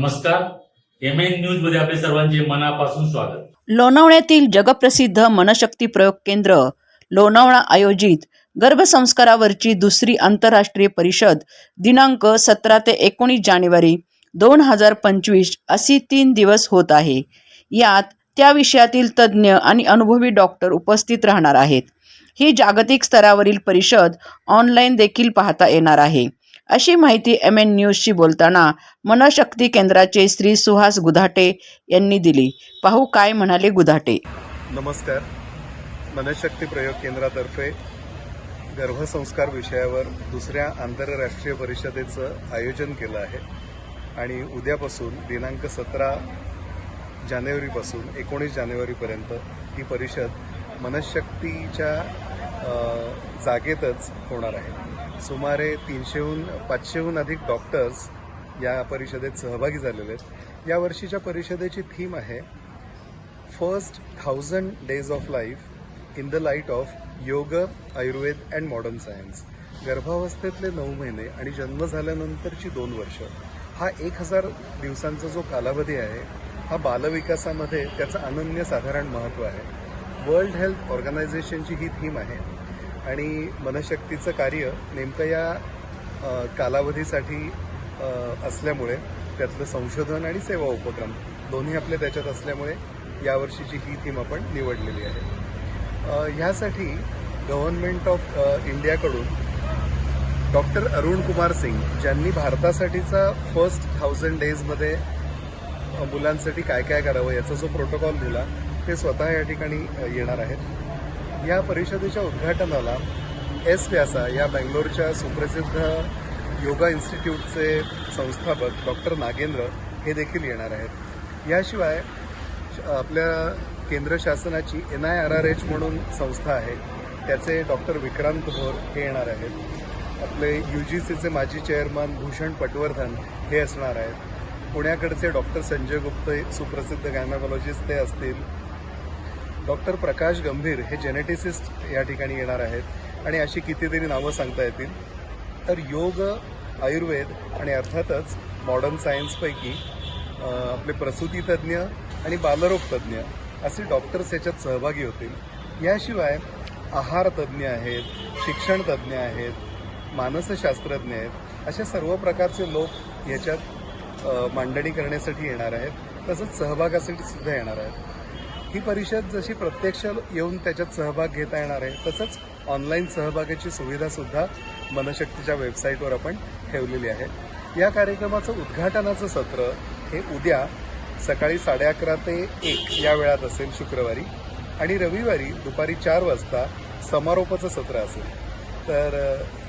नमस्कार. M N न्यूजमध्ये आपले सर्वांचे मनापासून स्वागत. लोणावळ्यातील जगप्रसिद्ध मनशक्ती प्रयोग केंद्र लोणावळा आयोजित गर्भसंस्कारावरची दुसरी आंतरराष्ट्रीय परिषद दिनांक सतरा ते एकोणीस जानेवारी दोन हजार पंचवीस अशी तीन दिवस होत आहे. यात त्या विषयातील तज्ज्ञ आणि अनुभवी डॉक्टर उपस्थित राहणार आहेत. ही जागतिक स्तरावरील परिषद ऑनलाईन देखील पाहता येणार आहे. अशी माहिती एम एन न्यूजशी बोलताना मनशक्ती केंद्राचे श्री सुहास गुधाटे यांनी दिली. पाहू काय म्हणाले गुधाटे? नमस्कार. मनशक्ती प्रयोग केंद्रातर्फे गर्भसंस्कार विषयावर दुसऱ्या आंतरराष्ट्रीय परिषदेचं आयोजन केलं आहे. आणि उद्यापासून दिनांक सतरा जानेवारीपासून एकोणीस जानेवारीपर्यंत ही परिषद मनशक्तीच्या जागेतच होणार आहे. सुमारे तीनशेहून पाचशेहून अधिक डॉक्टर्स या परिषदेत सहभागी झालेले आहेत. या वर्षीच्या परिषदेची थीम आहे first thousand days of life in the light of yoga Ayurveda and modern science गर्भावस्थेतले नऊ महिने आणि जन्म झाल्यानंतरची दोन वर्ष. हा एक हजार दिवसांचा जो कालावधी आहे हा बालविकासामध्ये त्याचं अनन्यसाधारण महत्त्व आहे. वर्ल्ड हेल्थ ऑर्गनायझेशनची ही थीम आहे आणि मनशक्तीचं कार्य नेमकं या कालावधीसाठी असल्यामुळे त्यातलं संशोधन आणि सेवा उपक्रम दोन्ही आपले त्याच्यात असल्यामुळे यावर्षीची ही थीम आपण निवडलेली आहे. ह्यासाठी गव्हर्नमेंट ऑफ इंडियाकडून डॉक्टर अरुण कुमार सिंग ज्यांनी भारतासाठीचा फर्स्ट थाउजंड डेजमध्ये मुलांसाठी काय काय करावं याचा जो प्रोटोकॉल दिला ते स्वतः या ठिकाणी येणार आहेत. या परिषदेच्या उद्घाटनाला एस व्यासा या बँगलोरच्या सुप्रसिद्ध योगा इन्स्टिट्यूटचे संस्थापक डॉक्टर नागेंद्र हे देखील येणार आहेत. याशिवाय आपल्या केंद्र शासनाची N I R R H म्हणून संस्था आहे त्याचे डॉक्टर विक्रांत भोर हे येणार आहेत. आपले यू जी सीचे माजी चेअरमन भूषण पटवर्धन हे असणार आहेत. पुण्याकडचे डॉक्टर संजय गुप्ते सुप्रसिद्ध गायनाकॉलॉजिस्ट ते असतील. डॉक्टर प्रकाश गंभीर हे जेनेटिसिस्ट या ठिकाणी येणार आहेत आणि अशी कितीतरी नावं सांगता येतील. तर योग आयुर्वेद आणि अर्थातच मॉडर्न सायन्सपैकी आपले प्रसूतीतज्ज्ञ आणि बालरोगतज्ज्ञ असे डॉक्टर्स याच्यात सहभागी होतील. याशिवाय आहारतज्ञ आहेत शिक्षणतज्ज्ञ आहेत मानसशास्त्रज्ञ आहेत अशा सर्व प्रकारचे लोक याच्यात मांडणी करण्यासाठी येणार आहेत. तसंच सहभागासाठी सुद्धा येणार आहेत. ही परिषद जशी प्रत्यक्ष येऊन त्याच्यात सहभाग घेता येणार आहे तसंच ऑनलाईन सहभागाची सुविधा सुद्धा मनशक्तीच्या वेबसाईटवर आपण ठेवलेली आहे. या कार्यक्रमाचं उद्घाटनाचं सत्र हे उद्या सकाळी साडे अकरा ते एक या वेळात असेल शुक्रवारी आणि रविवारी दुपारी चार वाजता समारोपाचं सत्र असेल. तर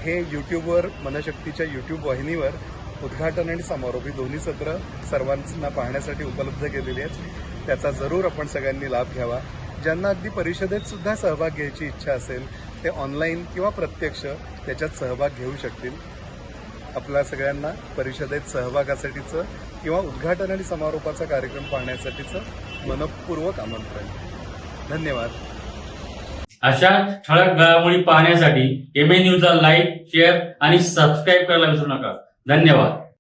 हे यूट्यूबवर मनशक्तीच्या यूट्यूब वाहिनीवर उद्घाटन आणि समारोप ही दोन्ही सत्र सर्वांना पाहण्यासाठी उपलब्ध केलेली आहेत. त्याचा जरूर आपण सगळ्यांनी लाभ घ्यावा. ज्यांना अगदी परिषदेत सुद्धा सहभाग घ्यायची इच्छा असेल ते ऑनलाईन किंवा प्रत्यक्ष त्याच्यात सहभाग घेऊ शकतील. आपल्या सगळ्यांना परिषदेत सहभागासाठीचं किंवा उद्घाटन आणि समारोपाचा कार्यक्रम पाहण्यासाठीचं मनपूर्वक आमंत्रण. धन्यवाद. अशा ठळक घडामोडी पाहण्यासाठी एम एन न्यूजला लाईक शेअर आणि सबस्क्राईब करायला विसरू नका. धन्यवाद.